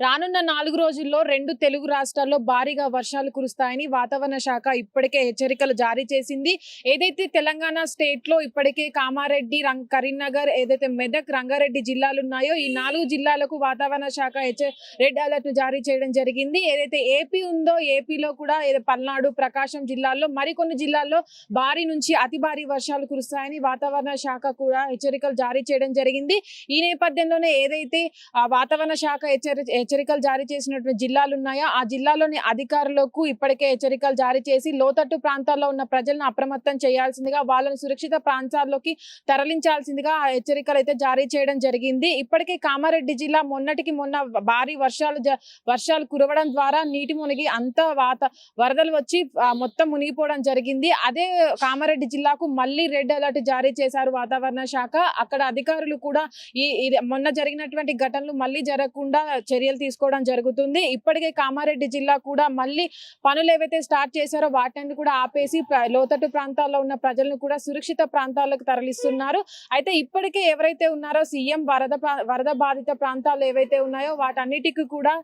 రానున్న నాలుగు రోజుల్లో రెండు తెలుగు రాష్ట్రాల్లో భారీగా వర్షాలు కురుస్తాయని వాతావరణ శాఖ ఇప్పటికే హెచ్చరికలు జారీ చేసింది. ఏదైతే తెలంగాణ స్టేట్లో ఇప్పటికే కామారెడ్డి రంగ్ కరీంనగర్ ఏదైతే మెదక్ రంగారెడ్డి జిల్లాలు ఉన్నాయో ఈ నాలుగు జిల్లాలకు వాతావరణ శాఖ రెడ్ అలర్ట్ జారీ చేయడం జరిగింది. ఏదైతే ఏపీ ఉందో ఏపీలో కూడా పల్నాడు ప్రకాశం జిల్లాల్లో మరికొన్ని జిల్లాల్లో భారీ నుంచి అతి భారీ వర్షాలు కురుస్తాయని వాతావరణ శాఖ కూడా హెచ్చరికలు జారీ చేయడం జరిగింది. ఈ నేపథ్యంలోనే ఏదైతే వాతావరణ శాఖ హెచ్చరి హెచ్చరికలు జారీ చేసినటువంటి జిల్లాలు ఉన్నాయో? ఆ జిల్లాలోని అధికారులకు ఇప్పటికే హెచ్చరికలు జారీ చేసి లోతట్టు ప్రాంతాల్లో ఉన్న ప్రజలను అప్రమత్తం చేయాల్సిందిగా వాళ్ళని సురక్షిత ప్రాంతాల్లోకి తరలించాల్సిందిగా ఆ హెచ్చరికలు అయితే జారీ చేయడం జరిగింది. ఇప్పటికే కామారెడ్డి జిల్లా మొన్నటికి మొన్న భారీ వర్షాలు జ- వర్షాలు కురవడం ద్వారా నీటి మునిగి అంత వాత వరదలు వచ్చి మొత్తం మునిగిపోవడం జరిగింది. అదే కామారెడ్డి జిల్లాకు మళ్ళీ రెడ్ అలర్ట్ జారీ చేశారు వాతావరణ శాఖ. అక్కడ అధికారులు కూడా ఈ ఇది మొన్న జరిగినటువంటి ఘటనలు మళ్ళీ జరగకుండా చర్యలు తీసుకోవడం జరుగుతుంది. ఇప్పటికే కామారెడ్డి జిల్లా కూడా మళ్ళీ పనులు ఏవైతే స్టార్ట్ చేశారో వాటిని కూడా ఆపేసి లోతట్టు ప్రాంతాల్లో ఉన్న ప్రజలను కూడా సురక్షిత ప్రాంతాలకు తరలిస్తున్నారు. అయితే ఇప్పటికే ఎవరైతే ఉన్నారో సీఎం వరద వరద బాధిత ప్రాంతాలు ఏవైతే ఉన్నాయో వాటన్నిటికీ కూడా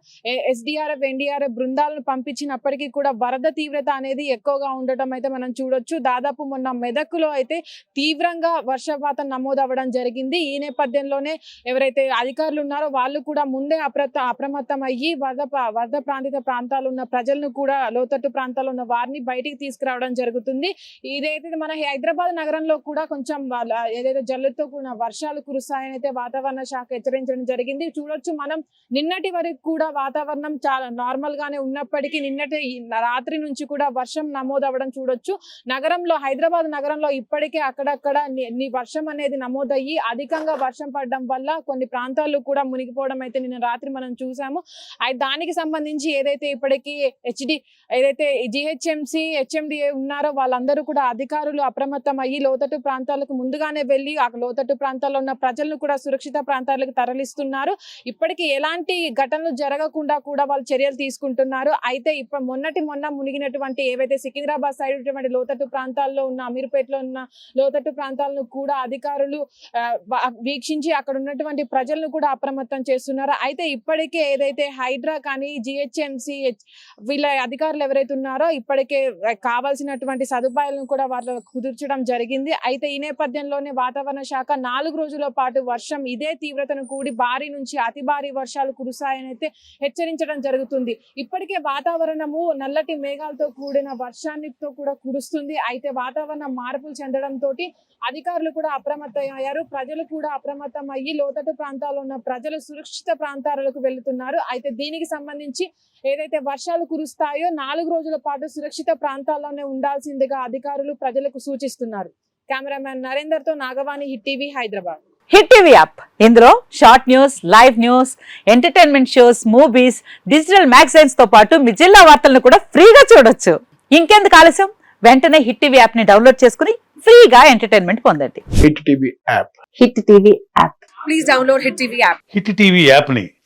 ఎస్డిఆర్ఎఫ్ ఎన్డీఆర్ఎఫ్ బృందాలను పంపించినప్పటికీ కూడా వరద తీవ్రత అనేది ఎక్కువగా ఉండటం అయితే మనం చూడొచ్చు. దాదాపు మొన్న మెదక్లో అయితే తీవ్రంగా వర్షపాతం నమోదవడం జరిగింది. ఈ నేపథ్యంలోనే ఎవరైతే అధికారులు ఉన్నారో వాళ్ళు కూడా ముందే అప్రత అప్రమత్తం అయ్యి వరద వరద ప్రాంతిత ప్రాంతాలు ఉన్న ప్రజలను కూడా లోతట్టు ప్రాంతాలు ఉన్న వారిని బయటికి తీసుకురావడం జరుగుతుంది. ఇదైతే మన హైదరాబాద్ నగరంలో కూడా కొంచెం వాళ్ళ ఏదైతే జల్లుతో కూడిన వర్షాలు కురుస్తాయని అయితే వాతావరణ శాఖ హెచ్చరించడం జరిగింది. చూడొచ్చు మనం నిన్నటి వరకు కూడా వాతావరణం చాలా నార్మల్ గానే ఉన్నప్పటికీ నిన్నటి రాత్రి నుంచి కూడా వర్షం నమోదవడం చూడొచ్చు. నగరంలో హైదరాబాద్ నగరంలో ఇప్పటికే అక్కడక్కడ వర్షం అనేది నమోదయ్యి అధికంగా వర్షం పడడం వల్ల కొన్ని ప్రాంతాలు కూడా మునిగిపోవడం అయితే నిన్న రాత్రి మనం చూసాము. అది దానికి సంబంధించి ఏదైతే ఇప్పటికీ హెచ్డి ఏదైతే జిహెచ్ఎంసి హెచ్ఎండిఏ ఉన్నారో వాళ్ళందరూ కూడా అధికారులు అప్రమత్తం అయ్యి లోతట్టు ప్రాంతాలకు ముందుగానే వెళ్ళి ఆ లోతట్టు ప్రాంతాల్లో ఉన్న ప్రజలను కూడా సురక్షిత ప్రాంతాలకు తరలిస్తున్నారు. ఇప్పటికీ ఎలాంటి ఘటనలు జరగకుండా కూడా వాళ్ళు చర్యలు తీసుకుంటున్నారు. అయితే ఇప్పుడు మొన్నటి మొన్న మునిగినటువంటి ఏవైతే సికింద్రాబాద్ సైడ్ ఉన్నటువంటి లోతట్టు ప్రాంతాల్లో ఉన్న అమీర్పేటలో ఉన్న లోతట్టు ప్రాంతాలను కూడా అధికారులు వీక్షించి అక్కడ ఉన్నటువంటి ప్రజలను కూడా అప్రమత్తం చేస్తున్నారు. అయితే ఇప్పటికే ఏదైతే హైడ్రా కానీ జిహెచ్ఎంసి వీళ్ళ అధికారులు ఎవరైతే ఉన్నారో ఇప్పటికే కావాల్సినటువంటి సదుపాయాలను కూడా వాళ్ళ కుదుర్చడం జరిగింది. అయితే ఈ నేపథ్యంలోనే వాతావరణ శాఖ నాలుగు రోజుల పాటు వర్షం ఇదే తీవ్రతను కూడి భారీ నుంచి అతి భారీ వర్షాలు కురుస్తాయని అయితే హెచ్చరించడం జరుగుతుంది. ఇప్పటికే వాతావరణము నల్లటి మేఘాలతో కూడిన వర్షాన్నితో కూడా కురుస్తుంది. అయితే వాతావరణం మార్పులు చెందడంతో అధికారులు కూడా అప్రమత్తమయ్యారు ప్రజలు కూడా అప్రమత్తం అయ్యి లోతట్టు ప్రాంతాల్లో ఉన్న ప్రజలు సురక్షిత ప్రాంతాలకు వెళుతున్నారు. అయితే దీనికి సంబంధించి ఏదైతే వర్షాలు కురుస్తాయో నాలుగు రోజుల పాటు సురక్షిత ప్రాంతాల్లోనే ఉండాల్సిందిగా అధికారులు ప్రజలకు సూచిస్తున్నారు. Cameraman నరేందర్తో Nagavani hit TV Hyderabad. Hit TV app. ఇందులో short news live news entertainment shows movies digital మ్యాగజైన్స్తో పాటు మీ జిల్లా వార్తలను కూడా ఫ్రీగా చూడొచ్చు. ఇంకెందుకు ఆలస్యం? వెంటనే హిట్ టీవీ యాప్ని డౌన్లోడ్ చేసుకుని ఫ్రీగా ఎంటర్టైన్మెంట్ పొందండి. Hit TV app. Hit TV app. Please download hit TV app. Hit టీవీ యాప్ని